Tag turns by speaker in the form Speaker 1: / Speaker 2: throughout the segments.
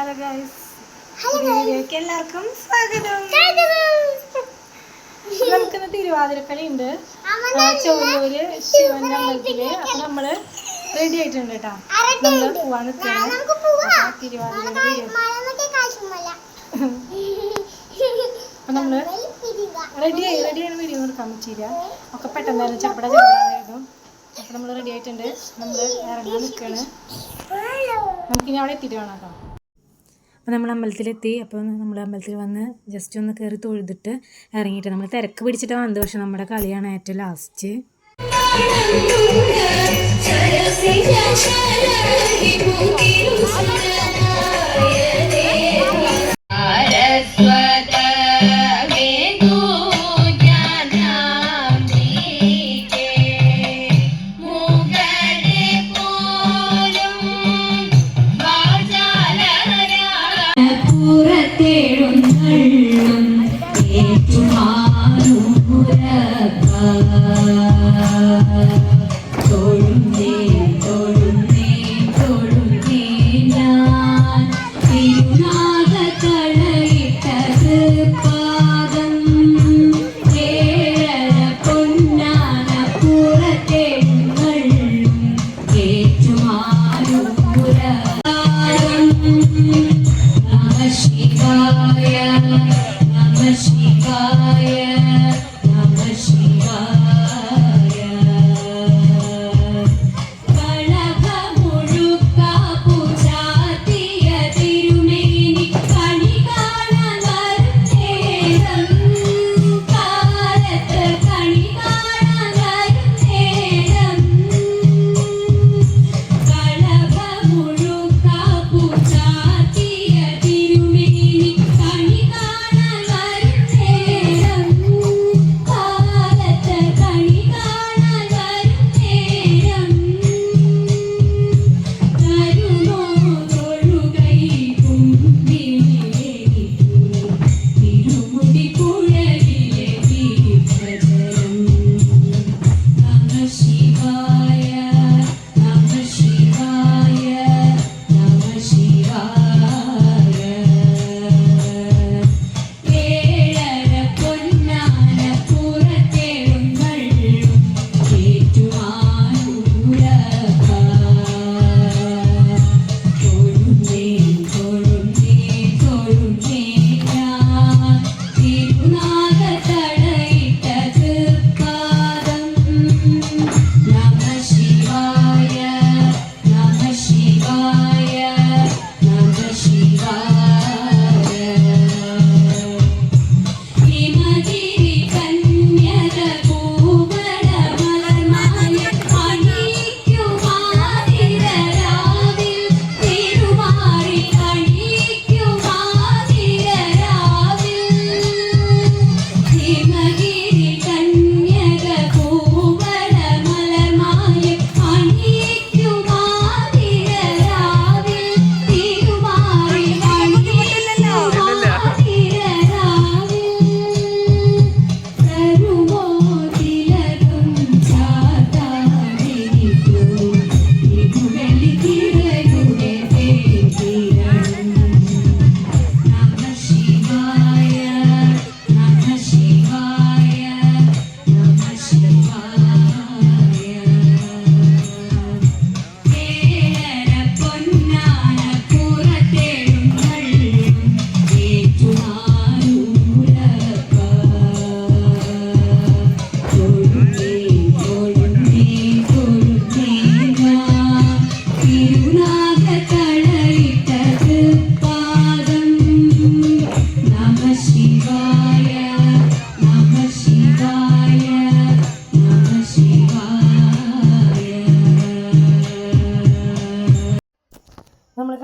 Speaker 1: Hello guys എല്ലാവർക്കും സ്വാഗതം. നമുക്കിന്ന് തിരുവാതിരക്കളി ഉണ്ട് ചോലൂര് ശിവന്റെ അമ്പലത്തിൽ അപ്പൊ നമ്മൾ റെഡി ആയിട്ടുണ്ട് കേട്ടോ നമ്മൾ പോവാൻ നിൽക്കുകയാണ്. തിരുവാതിരയുടെ വീഡിയോ അപ്പൊ നമ്മൾ റെഡി ആയി റെഡി ആയി വീഡിയോ എടുക്കാൻ പറ്റിയില്ല. ഒക്കെ പെട്ടെന്നായിരുന്നു ചപ്പട ചപ്പടായിരുന്നു അപ്പൊ നമ്മൾ റെഡി ആയിട്ടുണ്ട്. നമ്മൾ ഇറങ്ങാൻ നിൽക്കുകയാണ്. നമുക്കിനി അവിടെ എത്തിയിട്ട് വേണം കേട്ടോ അപ്പോൾ നമ്മൾ അമ്പലത്തിലെത്തി അപ്പോൾ നമ്മൾ അമ്പലത്തിൽ വന്ന് ജസ്റ്റ് ഒന്ന് കയറി തൊഴുതിട്ട് ഇറങ്ങിയിട്ട് നമ്മൾ തിരക്ക് പിടിച്ചിട്ട് വന്നത് പക്ഷെ നമ്മുടെ കളിയാണ് ഏറ്റവും ലാസ്റ്റ്
Speaker 2: Thank
Speaker 1: you.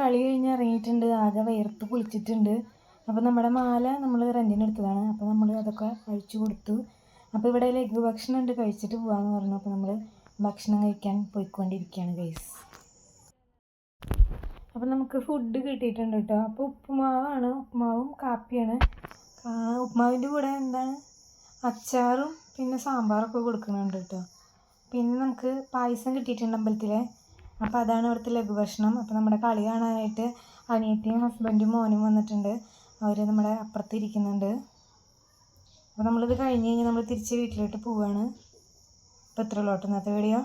Speaker 1: കളി കഴിഞ്ഞ് ഇറങ്ങിയിട്ടുണ്ട്. ആകെ വയർത്ത് കുളിച്ചിട്ടുണ്ട്. അപ്പോൾ നമ്മുടെ മാല നമ്മൾ റെന്റിന് എടുത്തതാണ്. അപ്പോൾ നമ്മൾ അതൊക്കെ കഴിച്ചു കൊടുത്തു. അപ്പോൾ ഇവിടെ ലഘു ഭക്ഷണം ഉണ്ട്. കഴിച്ചിട്ട് പോകാമെന്ന് പറഞ്ഞു. അപ്പോൾ നമ്മൾ ഭക്ഷണം കഴിക്കാൻ പോയിക്കൊണ്ടിരിക്കുകയാണ് ഗൈസ് അപ്പോൾ നമുക്ക് ഫുഡ് കിട്ടിയിട്ടുണ്ട് കേട്ടോ അപ്പോൾ ഉപ്പുമാവാണ്. ഉപ്പുമാവും കാപ്പിയാണ്. ഉപ്പുമാവിന്റെ കൂടെ എന്താണ്? അച്ചാറും പിന്നെ സാമ്പാറൊക്കെ കൊടുക്കുന്നുണ്ട് കേട്ടോ പിന്നെ നമുക്ക് പായസം കിട്ടിയിട്ടുണ്ട് അമ്പലത്തിലെ. അപ്പോൾ അതാണ് ഇവിടുത്തെ ലഘുഭക്ഷണം അപ്പോൾ നമ്മുടെ കളി കാണാനായിട്ട്
Speaker 3: അനിയത്തിയും ഹസ്ബൻഡും മോനും വന്നിട്ടുണ്ട്. അവർ നമ്മുടെ അപ്പുറത്ത് ഇരിക്കുന്നുണ്ട്. അപ്പോൾ നമ്മളിത് കഴിഞ്ഞ് കഴിഞ്ഞ് നമ്മൾ തിരിച്ച് വീട്ടിലോട്ട് പോവുകയാണ് അപ്പോൾ കേട്ടോ ഇന്നത്തെ വീഡിയോ.